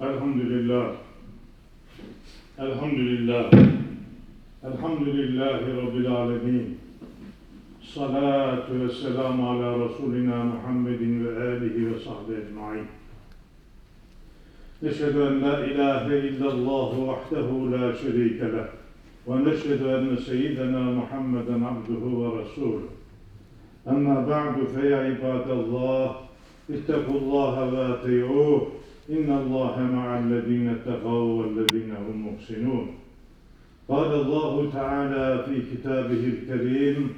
الحمد لله الحمد لله الحمد لله رب العالمين. الصلاة والسلام على رسولنا محمد وآله وصحبه أجمعين. نشهد أن لا إله إلا الله وحده لا شريك له ونشهد أن سيدنا محمدا عبده ورسوله. أما بعد فيا عباد الله اتقوا الله واتيعوه إن الله مع الذين اتقوا والذين هم محسنون. قال الله تعالى في كتابه الكريم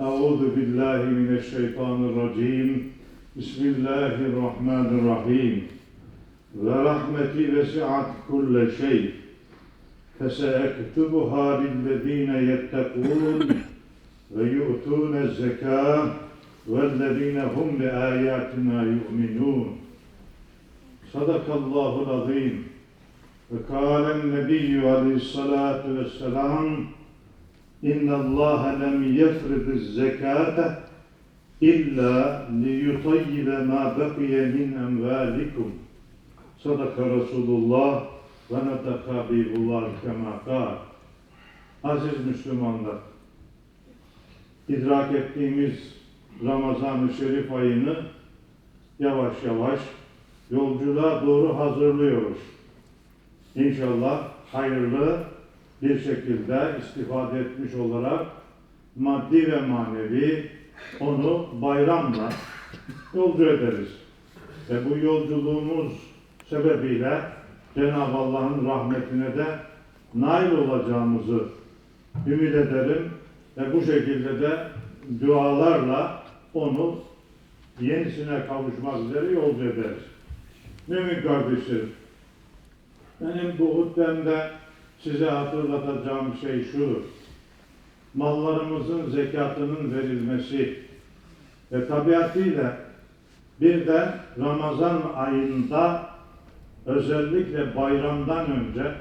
أعوذ بالله من الشيطان الرجيم. بسم الله الرحمن الرحيم. ورحمتي وسعت كل شيء. فسأكتبها للذين يتقون ويؤتون الزكاة والذين هم بآياتنا يؤمنون. Sadakallahu azim. Ve kâlen nebiyyü aleyhissalâtu vesselâm İnne Allah lem yefridiz zekâte illa liyutayyibe ma bakiye min envâlikum. Sadaka Resulullah ve nadaka bihullah kemâkâr. Aziz Müslümanlar, idrak ettiğimiz Ramazan-ı Şerif ayını yavaş yavaş yolculuğa doğru hazırlıyoruz. İnşallah hayırlı bir şekilde istifade etmiş olarak maddi ve manevi onu bayramla yolcu ederiz. Ve bu yolculuğumuz sebebiyle Cenab-ı Allah'ın rahmetine de nail olacağımızı ümit ederim ve bu şekilde de dualarla onu yenisine kavuşmak üzere yolcu ederiz. Mümin kardeşlerim, benim bu hutbemde size hatırlatacağım şey şudur. Mallarımızın zekatının verilmesi ve tabiatıyla bir de Ramazan ayında özellikle bayramdan önce,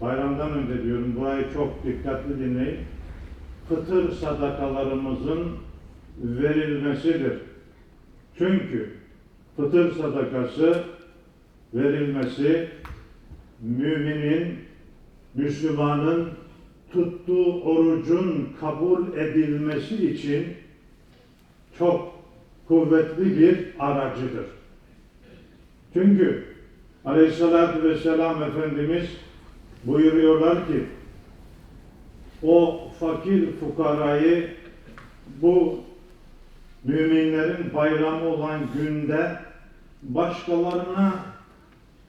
bayramdan önce diyorum burayı çok dikkatli dinleyin, fıtır sadakalarımızın verilmesidir. Çünkü fıtır sadakası verilmesi müminin, Müslümanın tuttuğu orucun kabul edilmesi için çok kuvvetli bir aracıdır. Çünkü Aleyhisselatü Vesselam Efendimiz buyuruyorlar ki o fakir fukarayı bu müminlerin bayramı olan günde başkalarına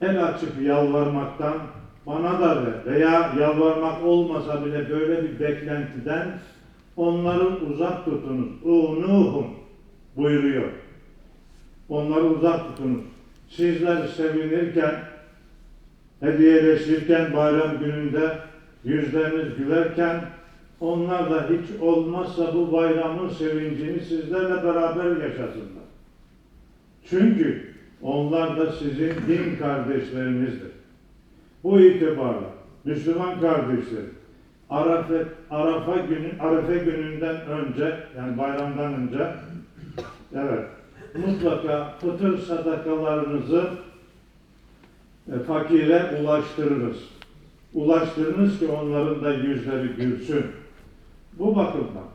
el açıp yalvarmaktan bana da ver veya yalvarmak olmasa bile böyle bir beklentiden onları uzak tutunuz. Unuhum buyuruyor. Onları uzak tutunuz. Sizler sevinirken, hediyeleşirken bayram gününde yüzleriniz gülerken onlar da hiç olmazsa bu bayramın sevincini sizlerle beraber yaşasınlar. Çünkü onlar da sizin din kardeşlerinizdir. Bu itibarla Müslüman kardeşlerim, Arafet, Arafa günü, Arafa gününden önce, yani bayramdan önce, evet, mutlaka fıtır sadakalarınızı e, fakire ulaştırırız. Ulaştırınız ki onların da yüzleri gülsün. Bu bakımdan,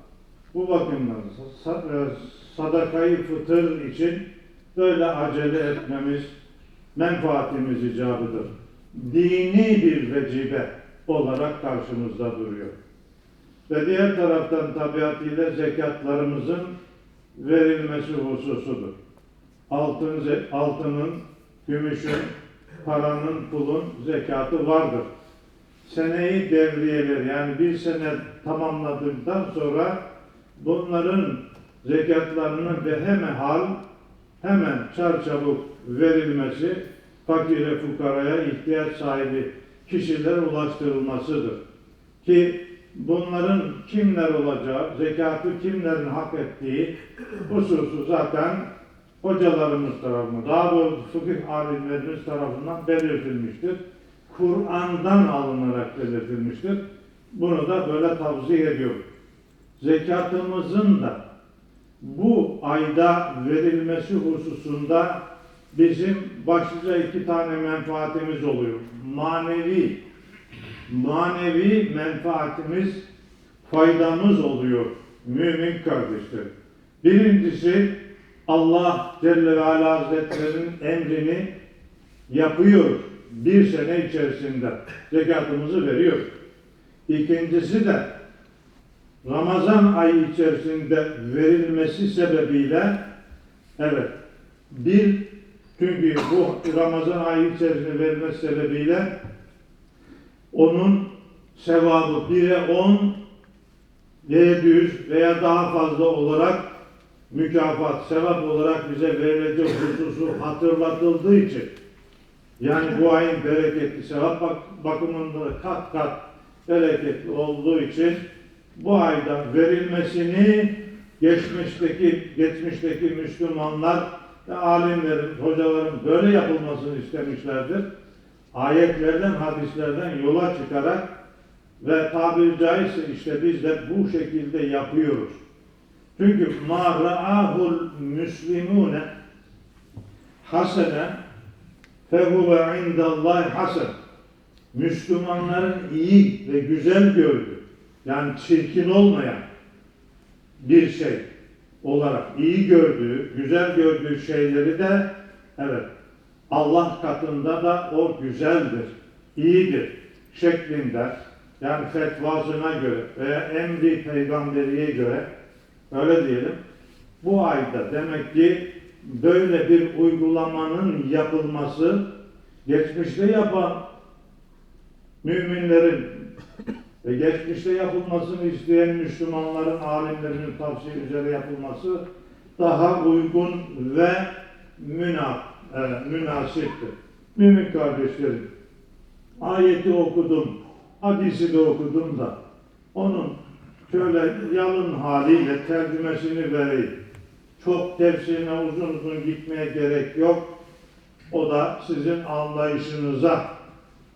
bu bakımdan e, sadakayı fıtır için böyle acele etmemiz menfaatimiz icabıdır. Dini bir vecibe olarak karşımızda duruyor. Ve diğer taraftan tabiatıyla zekatlarımızın verilmesi hususudur. Altın, altının, gümüşün, paranın, pulun zekatı vardır. Seneyi devriyeler yani bir sene tamamladıktan sonra bunların zekatlarının ve hemen hal hemen çarçabuk verilmesi fakire fukaraya ihtiyaç sahibi kişilere ulaştırılmasıdır. Ki bunların kimler olacağı, zekatı kimlerin hak ettiği hususu zaten hocalarımız tarafından, daha doğrusu fıkıh alimlerimiz tarafından belirtilmiştir. Kur'an'dan alınarak belirtilmiştir. Bunu da böyle tavsiye ediyorum. Zekatımızın da bu ayda verilmesi hususunda bizim başlıca iki tane menfaatimiz oluyor. Manevi, manevi menfaatimiz, faydamız oluyor mümin kardeşlerim. Birincisi Allah Celle ve Ala Hazretleri'nin emrini yapıyor. Bir sene içerisinde zekatımızı veriyor. İkincisi de Ramazan ayı içerisinde verilmesi sebebiyle evet bir çünkü bu Ramazan ayı içerisinde verilmesi sebebiyle onun sevabı 1'e 10 700 veya daha fazla olarak mükafat, sevap olarak bize verilecek hususu hatırlatıldığı için yani bu ayın bereketli sevap bak bakımında kat kat bereketli olduğu için bu ayda verilmesini geçmişteki geçmişteki Müslümanlar ve alimlerin, hocaların böyle yapılmasını istemişlerdir. Ayetlerden, hadislerden yola çıkarak ve tabiri caizse işte biz de bu şekilde yapıyoruz. Çünkü ma ra'ahul müslimune hasene fehuve indallahi hasen. Müslümanların iyi ve güzel gördüğü, yani çirkin olmayan bir şey olarak iyi gördüğü, güzel gördüğü şeyleri de evet Allah katında da o güzeldir, iyidir şeklinde yani fetvasına göre veya emri peygamberiye göre öyle diyelim bu ayda demek ki böyle bir uygulamanın yapılması geçmişte yapan müminlerin ve geçmişte yapılmasını isteyen Müslümanların alimlerinin tavsiye üzere yapılması daha uygun ve müna, e, münasiptir. Mümin kardeşlerim, ayeti okudum, hadisi de okudum da onun şöyle yalın haliyle tercümesini vereyim. Çok tefsirine uzun uzun gitmeye gerek yok. O da sizin anlayışınıza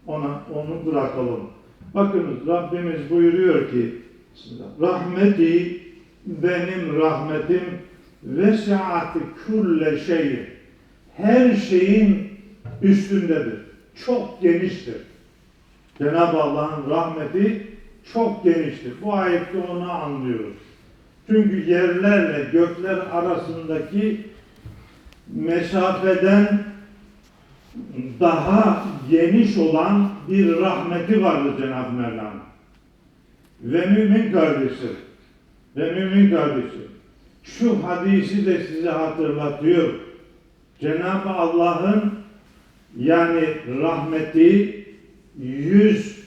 ona onu bırakalım. Bakınız Rabbimiz buyuruyor ki rahmeti benim rahmetim vesiatı kulle şeyi her şeyin üstündedir. Çok geniştir. Cenab-ı Allah'ın rahmeti çok geniştir. Bu ayette onu anlıyoruz. Çünkü yerlerle gökler arasındaki mesafeden daha geniş olan bir rahmeti vardır Cenab-ı Mevla'nın. Ve mümin kardeşim, ve mümin kardeşim, şu hadisi de size hatırlatıyor. Cenab-ı Allah'ın yani rahmeti yüz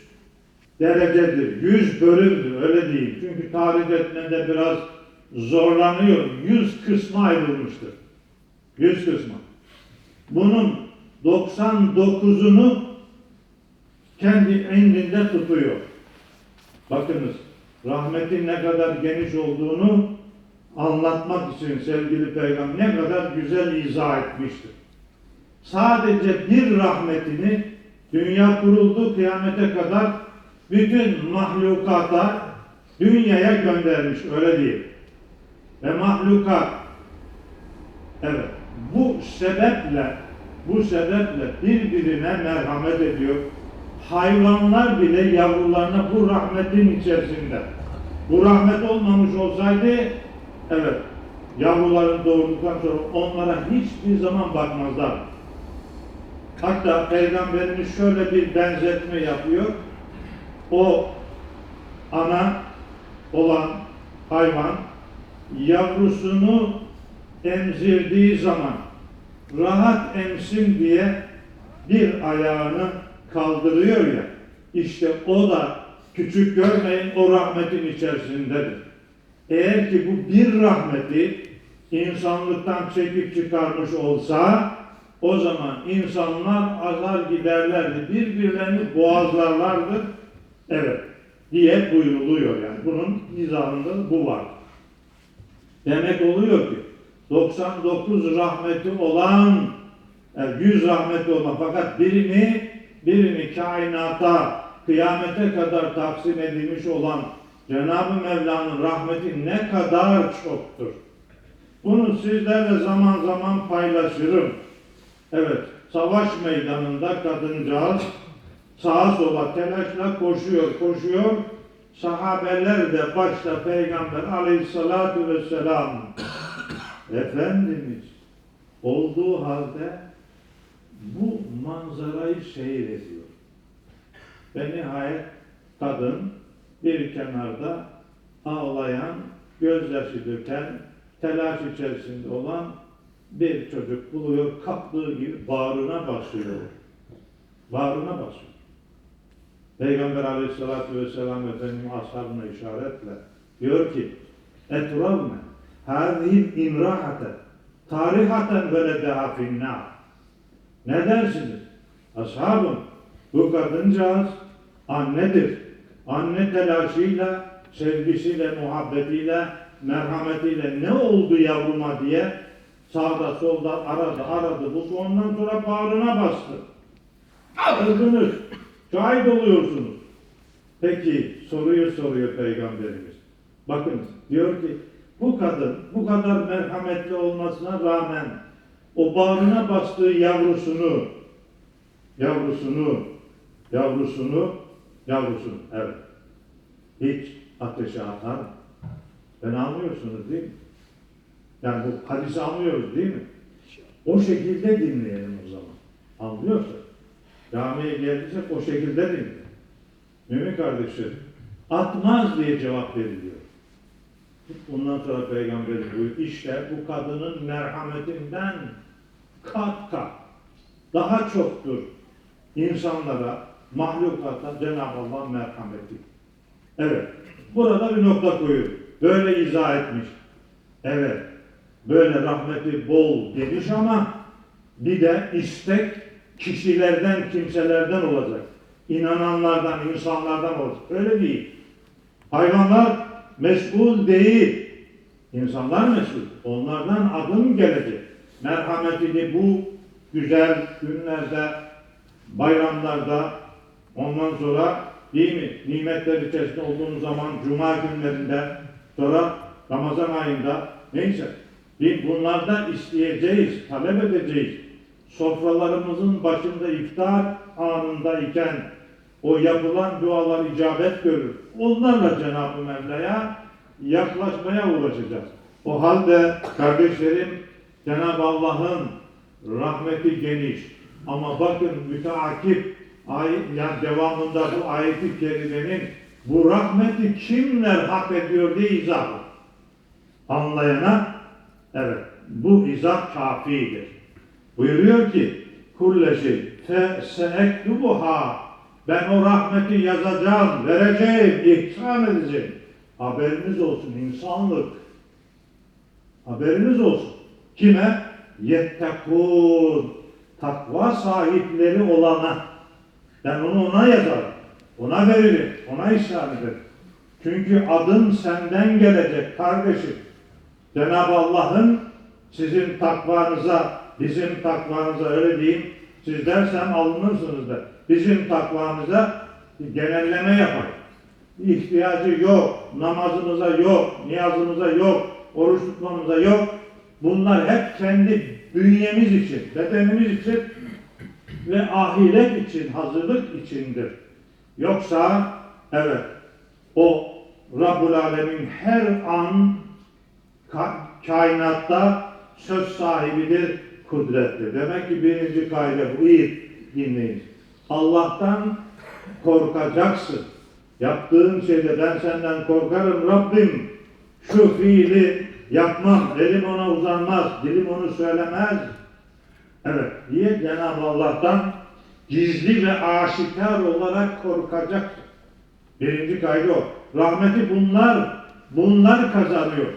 derecedir, yüz bölümdür, öyle değil. Çünkü tarif etmede biraz zorlanıyor. Yüz kısma ayrılmıştır. Yüz kısma. Bunun 99'unu kendi indinde tutuyor. Bakınız, rahmetin ne kadar geniş olduğunu anlatmak için sevgili peygamber ne kadar güzel izah etmiştir. Sadece bir rahmetini dünya kuruldu kıyamete kadar bütün mahlukata dünyaya göndermiş öyle değil. Ve mahlukat evet bu sebeple bu sebeple birbirine merhamet ediyor. Hayvanlar bile yavrularına bu rahmetin içerisinde. Bu rahmet olmamış olsaydı evet yavruların doğurduktan sonra onlara hiçbir zaman bakmazlar. Hatta Peygamberimiz şöyle bir benzetme yapıyor. O ana olan hayvan yavrusunu emzirdiği zaman rahat emsin diye bir ayağını kaldırıyor ya. İşte o da küçük görmeyin o rahmetin içerisindedir. Eğer ki bu bir rahmeti insanlıktan çekip çıkarmış olsa o zaman insanlar azar giderlerdi. Birbirlerini boğazlarlardı. Evet diye buyuruluyor yani. Bunun izahında bu var. Demek oluyor ki 99 rahmeti olan yani 100 rahmeti olan fakat birini birini kainata kıyamete kadar taksim edilmiş olan Cenab-ı Mevla'nın rahmeti ne kadar çoktur. Bunu sizlerle zaman zaman paylaşırım. Evet, savaş meydanında kadıncağız sağa sola telaşla koşuyor, koşuyor. Sahabeler de başta Peygamber aleyhissalatu vesselam Efendimiz olduğu halde bu manzarayı seyrediyor. Ve nihayet kadın bir kenarda ağlayan, gözyaşı döken, telaş içerisinde olan bir çocuk buluyor, kaptığı gibi bağrına basıyor. Bağrına basıyor. Peygamber aleyhissalatü vesselam Efendimiz ashabına işaretle diyor ki Eturavne hâzihil imrahate tarihaten veledeha finnâr Ne dersiniz? Ashabım bu kadıncağız annedir. Anne telaşıyla, sevgisiyle, muhabbetiyle, merhametiyle ne oldu yavruma diye sağda solda aradı aradı buldu ondan sonra bağrına bastı. Kızdınız, şahit oluyorsunuz. Peki soruyu soruyor Peygamberimiz. Bakın diyor ki bu kadın bu kadar merhametli olmasına rağmen o bağrına bastığı yavrusunu yavrusunu yavrusunu yavrusunu evet hiç ateşe atar? Ben anlıyorsunuz değil mi? Yani bu hadisi anlıyoruz değil mi? O şekilde dinleyelim o zaman. Anlıyorsak. Camiye geldiysek o şekilde dinleyelim. Mümin kardeşlerim, atmaz diye cevap veriliyor. Bundan sonra Peygamberimiz buyuruyor, işte bu kadının merhametinden kat kat daha çoktur insanlara, mahlukata Cenab-ı Allah merhameti. Evet, burada bir nokta koyuyor. Böyle izah etmiş. Evet, böyle rahmeti bol demiş ama bir de istek kişilerden, kimselerden olacak. İnananlardan, insanlardan olacak. Öyle değil. Hayvanlar mesul değil. İnsanlar mesul. Onlardan adım gelecek. Merhametini bu güzel günlerde, bayramlarda, ondan sonra değil mi? Nimetler içerisinde olduğumuz zaman cuma günlerinde, sonra Ramazan ayında neyse biz bunlarda isteyeceğiz, talep edeceğiz. Sofralarımızın başında iftar anında iken o yapılan dualar icabet görür. Onlarla Cenab-ı Mevla'ya yaklaşmaya uğraşacağız. O halde kardeşlerim Cenab-ı Allah'ın rahmeti geniş. Ama bakın müteakip yani devamında bu ayeti kerimenin bu rahmeti kimler hak ediyor diye izah. Anlayana evet bu izah kafidir. Buyuruyor ki kulle şey fe seektubuha ben o rahmeti yazacağım, vereceğim, ihsan edeceğim. Haberiniz olsun insanlık. Haberiniz olsun. Kime? Yettekûn. Takva sahipleri olana. Ben onu ona yazarım. Ona veririm. Ona işaret ederim. Çünkü adım senden gelecek kardeşim. Cenab-ı Allah'ın sizin takvanıza, bizim takvanıza öyle diyeyim, siz dersem alınırsınız da bizim takvamıza genelleme yapar. İhtiyacı yok, namazımıza yok, niyazımıza yok, oruç tutmamıza yok. Bunlar hep kendi bünyemiz için, bedenimiz için ve ahiret için, hazırlık içindir. Yoksa evet o Rabbul Alemin her an ka- kainatta söz sahibidir, kudretli. Demek ki birinci kaide bu. iyi dinleyin. Allah'tan korkacaksın. Yaptığın şeyde ben senden korkarım Rabbim. Şu fiili yapmam, elim ona uzanmaz, dilim onu söylemez. Evet, diye Cenab-ı Allah'tan gizli ve aşikar olarak korkacaksın. Birinci kaydı o. Rahmeti bunlar, bunlar kazanıyor.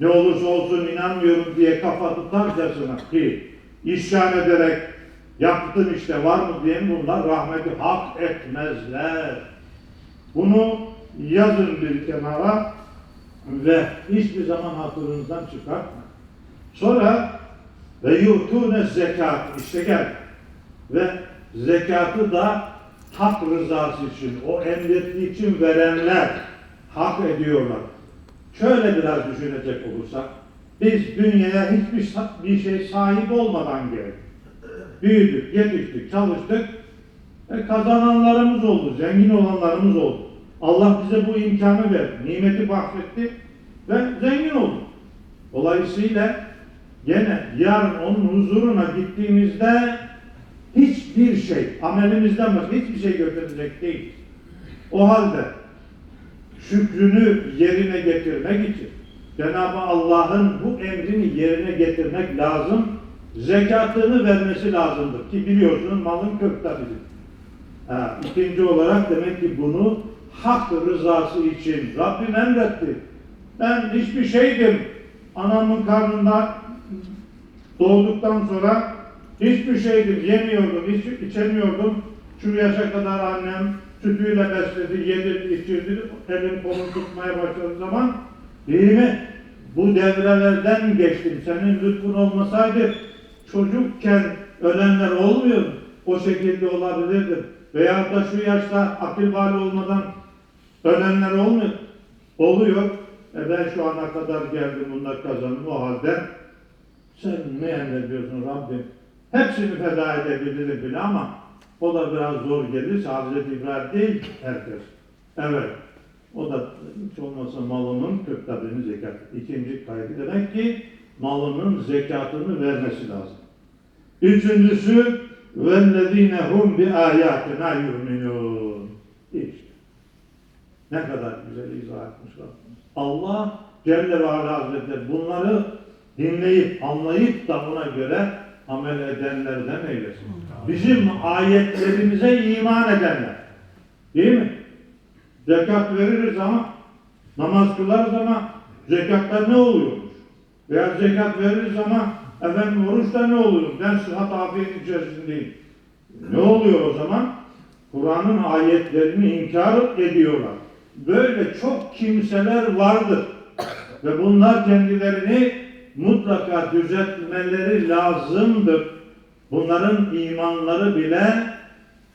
Ne olursa olsun inanmıyorum diye kafa tutarcasına ki isyan ederek yaptım işte var mı diye bunlar rahmeti hak etmezler. Bunu yazın bir kenara ve hiçbir zaman hatırınızdan çıkartma. Sonra ve yutune zekat işte gel ve zekatı da hak rızası için, o emrettiği için verenler hak ediyorlar. Şöyle biraz düşünecek olursak, biz dünyaya hiçbir bir şey sahip olmadan geldik. Büyüdük, yetiştik, çalıştık. E, kazananlarımız oldu, zengin olanlarımız oldu. Allah bize bu imkanı verdi, nimeti bahşetti ve zengin olduk. Dolayısıyla gene yarın onun huzuruna gittiğimizde hiçbir şey, amelimizden başka hiçbir şey götürecek değil. O halde şükrünü yerine getirmek için Cenab-ı Allah'ın bu emrini yerine getirmek lazım. Zekatını vermesi lazımdır ki biliyorsunuz malın kırkta biri. Ha, ikinci olarak demek ki bunu hak rızası için Rabbim emretti. Ben hiçbir şeydim. Anamın karnında doğduktan sonra hiçbir şeydim. Yemiyordum, hiç içemiyordum. Şu yaşa kadar annem sütüyle besledi, yedirdi, içirdi. Elim kolum tutmaya başladığı zaman değil mi? Bu devrelerden geçtim. Senin lütfun olmasaydı çocukken ölenler olmuyor. O şekilde olabilirdi. Veyahut da şu yaşta akıl bali olmadan ölenler olmuyor. Oluyor. E ben şu ana kadar geldim bunlar kazandım o halde sen ne emrediyorsun Rabbim? Hepsini feda edebilirim bile ama o da biraz zor gelir. Hazreti İbrahim değil herkes. Evet. O da hiç olmasa malının kırkta birini zekat. İkinci kaydı demek ki malının zekatını vermesi lazım. Üçüncüsü وَالَّذ۪ينَ هُمْ بِآيَاتِنَا يُؤْمِنُونَ İşte. Ne kadar güzel izah etmiş Rabbimiz. Allah Celle ve Ala Hazretleri bunları dinleyip, anlayıp da ona göre amel edenlerden eylesin. Bizim ayetlerimize iman edenler. Değil mi? Zekat veririz ama, namaz kılarız ama zekatlar ne oluyormuş? Veya zekat veririz ama efendim oruçta ne oluyor? Ben sıhhat afiyet içerisindeyim. Ne oluyor o zaman? Kur'an'ın ayetlerini inkar ediyorlar. Böyle çok kimseler vardır. Ve bunlar kendilerini mutlaka düzeltmeleri lazımdır. Bunların imanları bile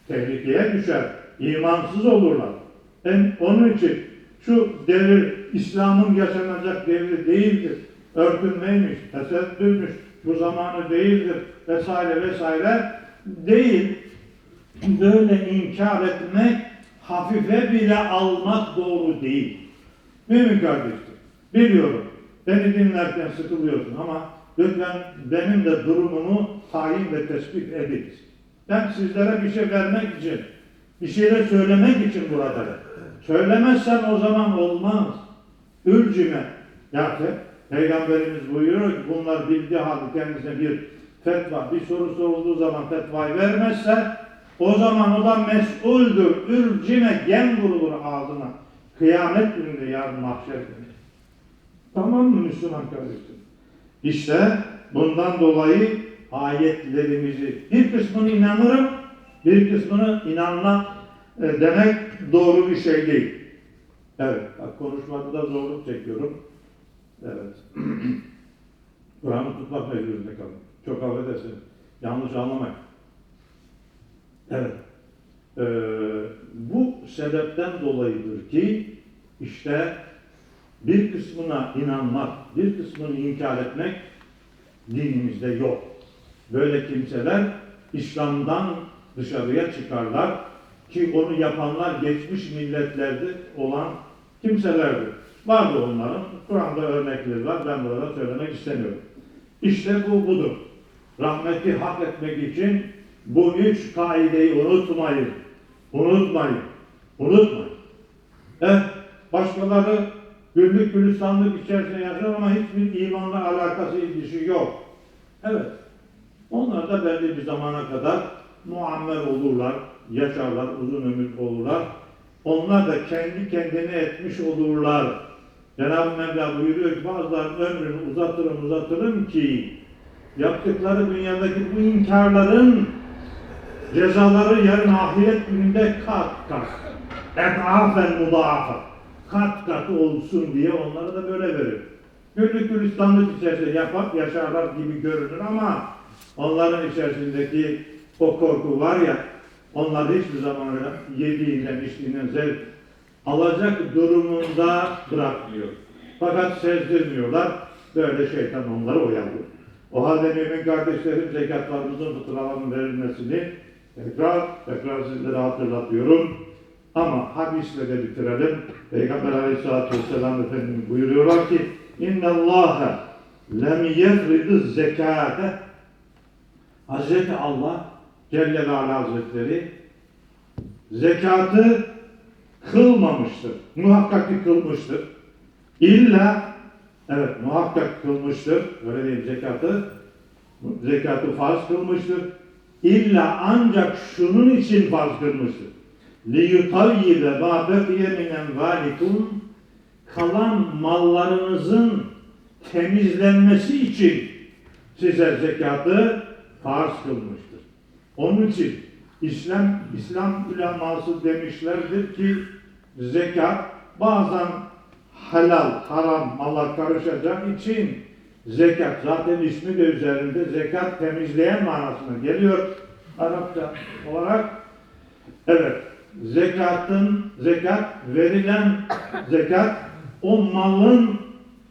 tehlikeye düşer. İmansız olurlar. En, onun için şu devir İslam'ın yaşanacak devri değildir. Örtünmeymiş, tesettürmüş, bu zamanı değildir vesaire vesaire değil. Böyle inkar etmek, hafife bile almak doğru değil. Mümin kardeşler, biliyorum beni dinlerken sıkılıyorsun ama lütfen benim de durumumu tayin ve tespit ediniz. Ben sizlere bir şey vermek için, bir şeyler söylemek için buradayım. Söylemezsen o zaman olmaz. Ülcime. Ya Peygamberimiz buyuruyor ki bunlar bildiği halde kendisine bir fetva, bir soru sorulduğu zaman fetvayı vermezse o zaman o da mesuldür. Ülcime gem vurulur ağzına. Kıyamet gününde yarın mahşer günü. Tamam mı Müslüman kardeşim? İşte bundan dolayı ayetlerimizi bir kısmını inanırım, bir kısmını inanma e, demek doğru bir şey değil. Evet, konuşmakta da zorluk çekiyorum. Evet. Kur'an'ı tutmak mecburiyetinde kalın. Çok affedersiniz. Yanlış anlamayın. Evet. Ee, bu sebepten dolayıdır ki işte bir kısmına inanmak, bir kısmını inkar etmek dinimizde yok. Böyle kimseler İslam'dan dışarıya çıkarlar ki onu yapanlar geçmiş milletlerde olan kimselerdir. Vardı onların. Kur'an'da örnekleri var. Ben burada söylemek istemiyorum. İşte bu budur. Rahmeti hak etmek için bu üç kaideyi unutmayın. Unutmayın. Unutmayın. Evet, başkaları güllük gülistanlık içerisinde yaşar ama hiçbir imanla alakası, ilgisi yok. Evet, onlar da belli bir zamana kadar muammer olurlar, yaşarlar, uzun ömür olurlar. Onlar da kendi kendine etmiş olurlar. Cenab-ı Mevla buyuruyor ki bazılarının ömrünü uzatırım uzatırım ki yaptıkları dünyadaki bu inkarların cezaları yarın ahiret gününde kat kat et'afen mudafat kat kat olsun diye onlara da böyle verir. Güllük gülistanlık içerisinde yapar, yaşarlar gibi görünür ama onların içerisindeki o korku var ya onlar hiçbir zaman yediğinden içtiğinden zevk alacak durumunda bırakmıyor. Fakat sezdirmiyorlar. Böyle şeytan onları oyalıyor. O halde mümin kardeşlerim zekatlarımızın fıtraların verilmesini tekrar tekrar sizlere hatırlatıyorum. Ama hadisle de bitirelim. Peygamber Aleyhisselatü Vesselam Efendimiz buyuruyorlar ki İnne Allahe lem yefridı zekate Hazreti Allah Celle ve Hazretleri zekatı kılmamıştır. Muhakkak ki kılmıştır. İlla evet muhakkak kılmıştır. Öyle diyeyim zekatı zekatı farz kılmıştır. İlla ancak şunun için farz kılmıştır. لِيُطَيِّبَ مَا بَقِيَ مِنْ اَنْوَالِكُمْ Kalan mallarınızın temizlenmesi için size zekatı farz kılmıştır. Onun için İslam İslam uleması demişlerdir ki zekat bazen helal, haram mala karışacak için zekat zaten ismi de üzerinde zekat temizleyen manasına geliyor Arapça olarak. Evet, zekatın zekat verilen zekat o malın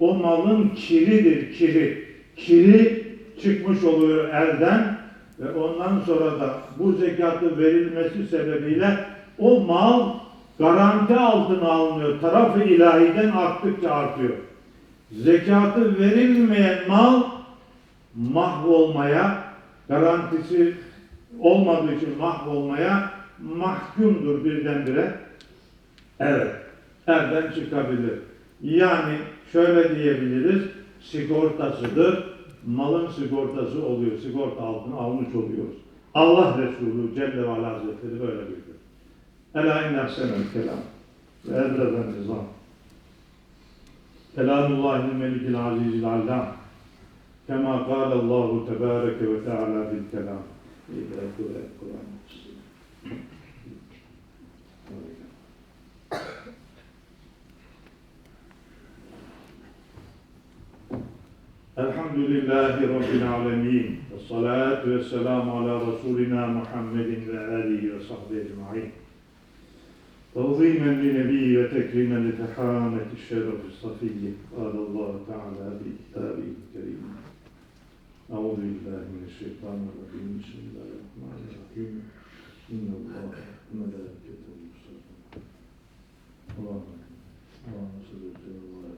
o malın kiridir, kiri. Kiri çıkmış oluyor elden ve ondan sonra da bu zekatı verilmesi sebebiyle o mal garanti altına alınıyor. Tarafı ilahiden arttıkça artıyor. Zekatı verilmeyen mal mahvolmaya, garantisi olmadığı için mahvolmaya mahkumdur birdenbire. Evet, elden çıkabilir. Yani şöyle diyebiliriz, sigortasıdır, malın sigortası oluyor, sigorta altına almış oluyoruz. Allah Resulü Celle ve Hazretleri böyle buyuruyor. ألا إن أحسن الكلام. وأبلغ النظام. كلام الله الملك العزيز العلام. كما قال الله تبارك وتعالى بالكلام. إذا القرآن الحمد لله رب العالمين والصلاة والسلام على رسولنا محمد وآله وصحبه أجمعين. توظيما لنبي وتكريما لتحامة الشرف الصفي. قال الله تعالى في كتابه الكريم. أعوذ بالله من الشيطان الرجيم. بسم الله الرحمن الرحيم. إن الله وملائكته يصلون. اللهم صل وسلم على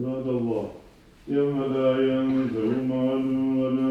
عباد الله. يوم لا ينفع مال ولا